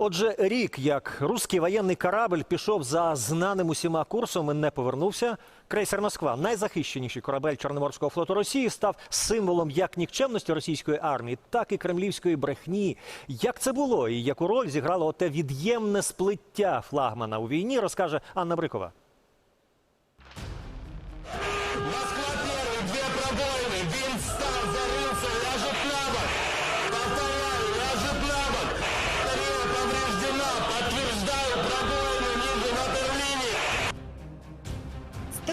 Отже, рік, як руський воєнний корабль пішов за знаним усіма курсом і не повернувся. Крейсер Москва, найзахищеніший корабель Чорноморського флоту Росії, став символом як нікчемності російської армії, так і кремлівської брехні. Як це було і яку роль зіграло оте від'ємне сплиття флагмана у війні, розкаже Анна Брикова. Москва первый, две пробоины, винт встал, зарылся,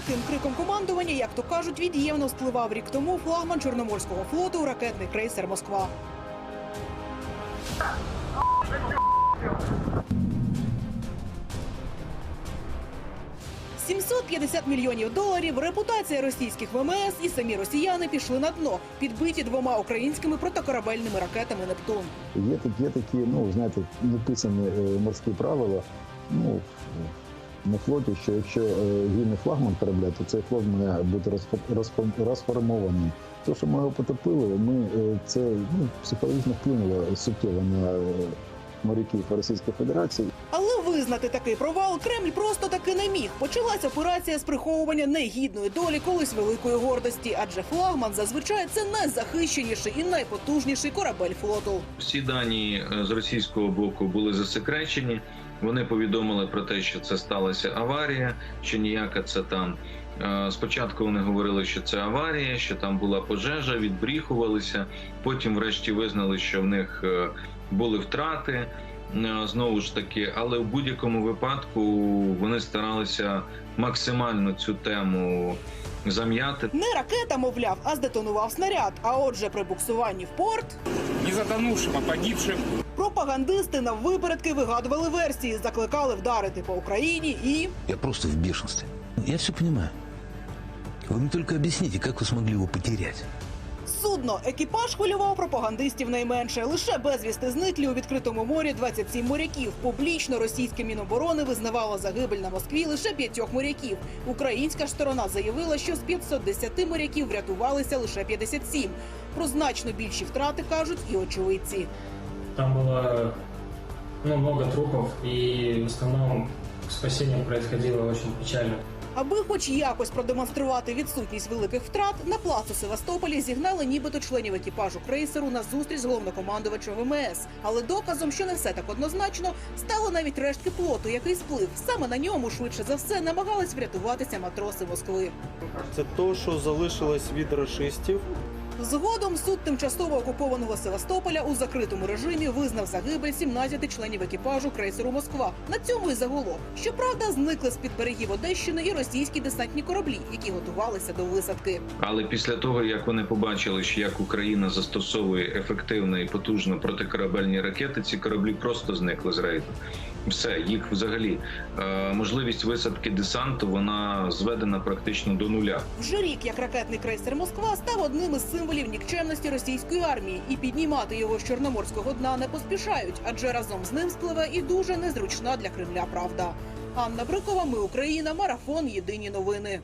З таким криком командування, як то кажуть, від'ємно спливав рік тому флагман Чорноморського флоту ракетний крейсер Москва. «750 мільйонів доларів, репутація російських ВМС і самі росіяни пішли на дно, підбиті двома українськими протикорабельними ракетами Нептун. Є такі, є такі, ну знаєте, неписані е, морські правила. Ну на флоті, що якщо гине флагман корабля, то цей флот має бути розфо- розфо- розформований. Те, що ми його потопили, ми е, це ну, психологічно вплинуло суттєво на е, моряків Російської Федерації. Але визнати такий провал Кремль просто таки не міг. Почалась операція з приховування негідної долі колись великої гордості, адже флагман зазвичай це найзахищеніший і найпотужніший корабель флоту. Всі дані е, з російського боку були засекречені. Вони повідомили про те, що це сталася аварія, що ніяка це там. Е, Спочатку вони говорили, що це аварія, що там була пожежа, відбріхувалися. Потім, врешті, визнали, що в них е, були втрати. Е, Знову ж таки, але в будь-якому випадку вони старалися максимально цю тему зам'яти. Не ракета, мовляв, а здетонував снаряд. А отже, при буксуванні в порт не затонувшим, а погибшим. пропагандисти на випередки вигадували версії, закликали вдарити по Україні і Я просто в бешенстве. Я все понимаю. Вы мне только объясните, как вы смогли его потерять. Судно екіпаж хвилював пропагандистів найменше. Лише безвісти зниклі у відкритому морі 27 моряків. Публічно російське міноборони визнавало загибель на Москві лише п'ятьох моряків. Українська ж сторона заявила, що з 510 моряків врятувалися лише 57. Про значно більші втрати кажуть і очевидці. Там было ну, много трупов, и в основном спасение происходило очень печально. Аби хоч якось продемонструвати відсутність великих втрат, на плацу Севастополі зігнали нібито членів екіпажу крейсеру на зустріч з головнокомандувачем ВМС. Але доказом, що не все так однозначно, стало навіть рештки плоту, який сплив. Саме на ньому, швидше за все, намагались врятуватися матроси Москви. Це то, що залишилось від рашистів. Згодом суд тимчасово окупованого Севастополя у закритому режимі визнав загибель 17 членів екіпажу крейсеру Москва. На цьому і загуло. Щоправда, зникли з під берегів Одещини і російські десантні кораблі, які готувалися до висадки. Але після того, як вони побачили, що як Україна застосовує ефективно і потужно протикорабельні ракети, ці кораблі просто зникли з рейду. Все, їх взагалі е, можливість висадки десанту вона зведена практично до нуля. Вже рік як ракетний крейсер Москва став одним із символів нікчемності російської армії, і піднімати його з чорноморського дна не поспішають, адже разом з ним спливе і дуже незручна для Кремля правда. Анна Брикова, ми Україна, марафон. Єдині новини.